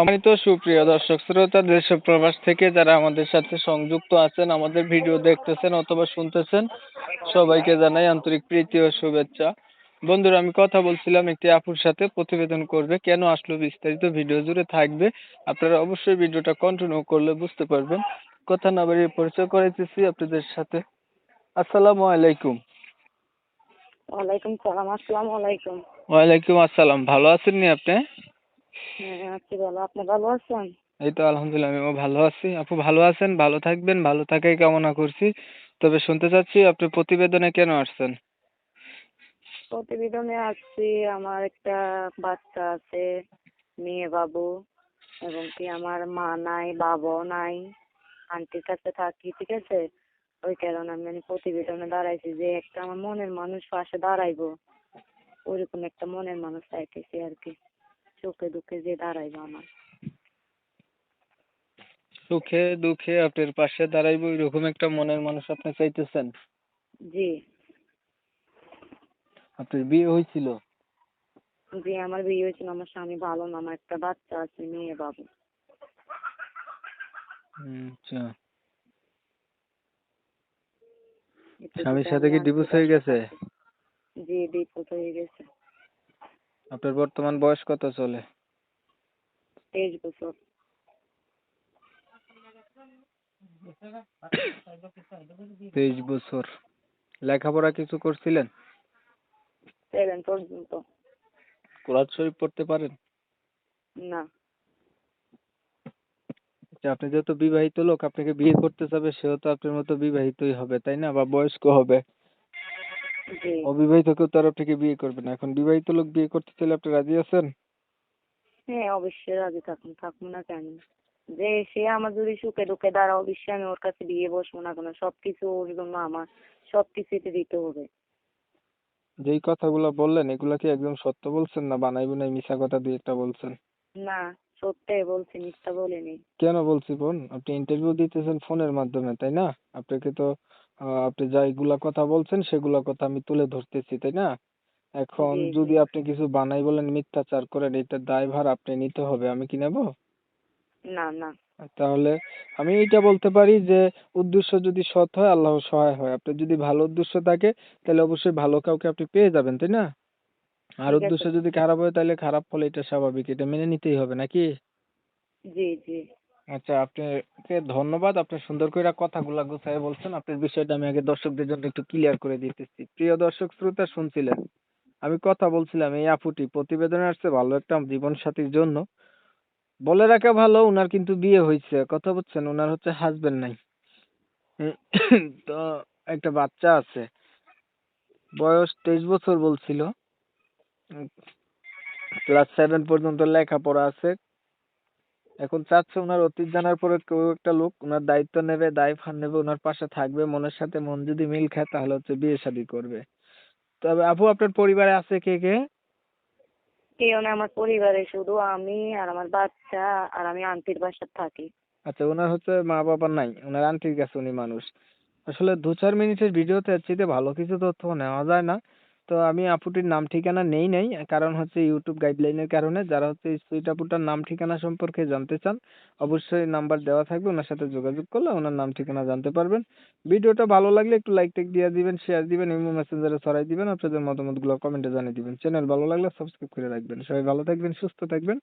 সম্মানিত সুপ্রিয় দর্শক শ্রোতা দেশ প্রবাস থেকে যারা আমাদের সাথে সংযুক্ত আছেন আমাদের ভিডিও দেখতেছেন অথবা শুনতেছেন সবাইকে জানাই আন্তরিক প্রীতি ও শুভেচ্ছা। বন্ধুরা আমি কথা বলছিলাম একটি আপুর সাথে প্রতিবেদন করবে কেন আসলো বিস্তারিত ভিডিও জুড়ে থাকবে। আপনারা অবশ্যই ভিডিওটা কন্টিনিউ করলে বুঝতে পারবেন। কথা না বাড়িয়ে পরিচয় করাইতেছি আপনাদের সাথে। আসসালামু আলাইকুম। ওয়ালাইকুম সালাম আসসালামু আলাইকুম। ওয়ালাইকুম আসসালাম। ভালো আছেন নি আপনি? হ্যাঁ আছি ভালো আপনি ভালো আছেন? এই তো আলহামদুলিল্লাহ আমিও ভালো আছি। আপু ভালো আছেন? ভালো থাকবেন ভালো থাকাই কামনা করছি। তবে শুনতে চাচ্ছি আপনি প্রতিবেদনে কেন আসছেন? প্রতিবেদনে আসছি আমার একটা বাচ্চা আছে মেয়ে বাবু এবং কি আমার মা নাই বাবাও নাই আন্টির কাছে থাকি ঠিক আছে? ওই কারণে আমি প্রতিবেদনে দাঁড়াইছি যে একটা আমার মনের মানুষ পাশে দাঁড়াইবো। ওইরকম একটা মনের মানুষ চাইতেছি আর কি। সুখে দুঃখে যে দাঁড়াইবো আমার। সুখে দুঃখে আপনার পাশে দাঁড়াইবো এরকম একটা মনের মানুষ আপনি চাইতেছেন? জি। আপনার বিয়ে হয়েছিল জি আমার বিয়ে হয়েছিল আমার স্বামী ভালো না আমার একটা বাচ্চা আছে মেয়ে বাবু। আচ্ছা। স্বামীর সাথে কি ডিভোর্স হয়ে গেছে? জি ডিভোর্স হয়ে গেছে। আপনার বর্তমান বয়স কত চলে? তেইশ বছর। তেইশ বছর। লেখাপড়া কিছু করছিলেন? সেভেন পর্যন্ত। কোরআন শরীফ পড়তে পারেন? না। আচ্ছা, আপনি যেহেতু বিবাহিত লোক আপনাকে বিয়ে করতে চাবে সেও তো আপনার মতো বিবাহিতই হবে তাই না? বা বয়স্ক হবে। অবিবাহিত কেউ তো আর আপনাকে বিয়ে করবে না। এখন বিবাহিত লোক বিয়ে করতে চাইলে আপনি রাজি আছেন? হ্যাঁ অবশ্যই রাজি থাকুন থাকব না কেন? যে সে আমার যদি সুখে দুঃখে দাঁড়া অবশ্যই আমি ওর কাছে দিয়ে বসবো না কেন? সব কিছু ওর জন্য আমার সব কিছুতে দিতে হবে। যেই কথাগুলো বললেন এগুলা কি একদম সত্য বলছেন না বানাই বানাই মিশা কথা দুই একটা বলছেন? না সত্যি বলছি মিথ্যা বলিনি। কেন বলছি বোন? আপনি ইন্টারভিউ দিতেছেন ফোনের মাধ্যমে তাই না? আপনাকে তো আপনি যেগুলা কথা বলছেন সেগুলা কথা আমি তুলে ধরতেছি তাই না? এখন। যদি আপনি কিছু বানাই বলেন মিথ্যাচার করেন এটার দায়ভার আপনি নিতে হবে আমি কি নেব? না না। তাহলে আমি এটা বলতে পারি যে উদ্দেশ্য যদি সৎ হয় আল্লাহ সহায় হয়। আপনি যদি ভালো উদ্দেশ্য থাকে তাহলে অবশ্যই ভালো কাউকে আপনি পেয়ে যাবেন তাই না? আর উদ্দেশ্য যদি খারাপ হয় তাহলে খারাপ ফলে এটা স্বাভাবিক এটা মেনে নিতেই হবে নাকি? জি জি। আচ্ছা আপনাকে ধন্যবাদ। আপনি সুন্দর করে কথাগুলা গুছাই বলছেন। আপনার বিষয়টা আমি আগে দর্শকদের জন্য একটু ক্লিয়ার করে দিতেছি। প্রিয় দর্শক, শ্রোতা শুনছিলেন? আমি কথা বলছিলাম এই আপুটি, প্রতিবেদনে আসছে ভালো একটা জীবন সাথীর জন্য। বলে রাখা ভালো, উনার কিন্তু বিয়ে হয়েছে কথা বলছেন, উনার হচ্ছে হাজবেন্ড নাই। তো একটা বাচ্চা আছে। বয়স তেইশ বছর বলছিল। ক্লাস সেভেন পর্যন্ত লেখাপড়া আছে। এখন চাচ্ছে ওনার অতীত জানার পরে কেউ একটা লোক ওনার দায়িত্ব নেবে দায়ভার নেবে ওনার পাশে থাকবে মনের সাথে মন যদি মিল খায় তাহলে হচ্ছে বিয়ে শাদী করবে। তবে আপু আপনার পরিবারে আছে কে কে? কেউ না আমার পরিবারে শুধু আমি আর আমার বাচ্চা আর আমি আন্টির বাসায় থাকি। আচ্ছা ওনার হচ্ছে মা বাবা নাই ওনার আন্টির কাছে উনি মানুষ। আসলে দু চার মিনিটের ভিডিওতে এর চাইতে ভালো কিছু তথ্য নেওয়া যায় না। তো আমি আপুটির নাম ঠিকানা নেই নাই, কারণ হচ্ছে ইউটিউব গাইডলাইনের কারণে যারা হচ্ছে সুইট আপুটার নাম ঠিকানা সম্পর্কে জানতে চান, অবশ্যই নাম্বার দেওয়া থাকবে, ওনার সাথে যোগাযোগ করলে ওনার নাম ঠিকানা জানতে পারবেন। ভিডিওটা ভালো লাগলে একটু লাইক টেক দিয়ে দিবেন শেয়ার দিবেন, ইমো মেসেঞ্জারে ছড়াই দিবেন, আপনাদের মতামতগুলো কমেন্টে জানিয়ে দিবেন। চ্যানেল ভালো লাগলে সাবস্ক্রাইব করে রাখবেন। সবাই ভালো থাকবেন, সুস্থ থাকবেন।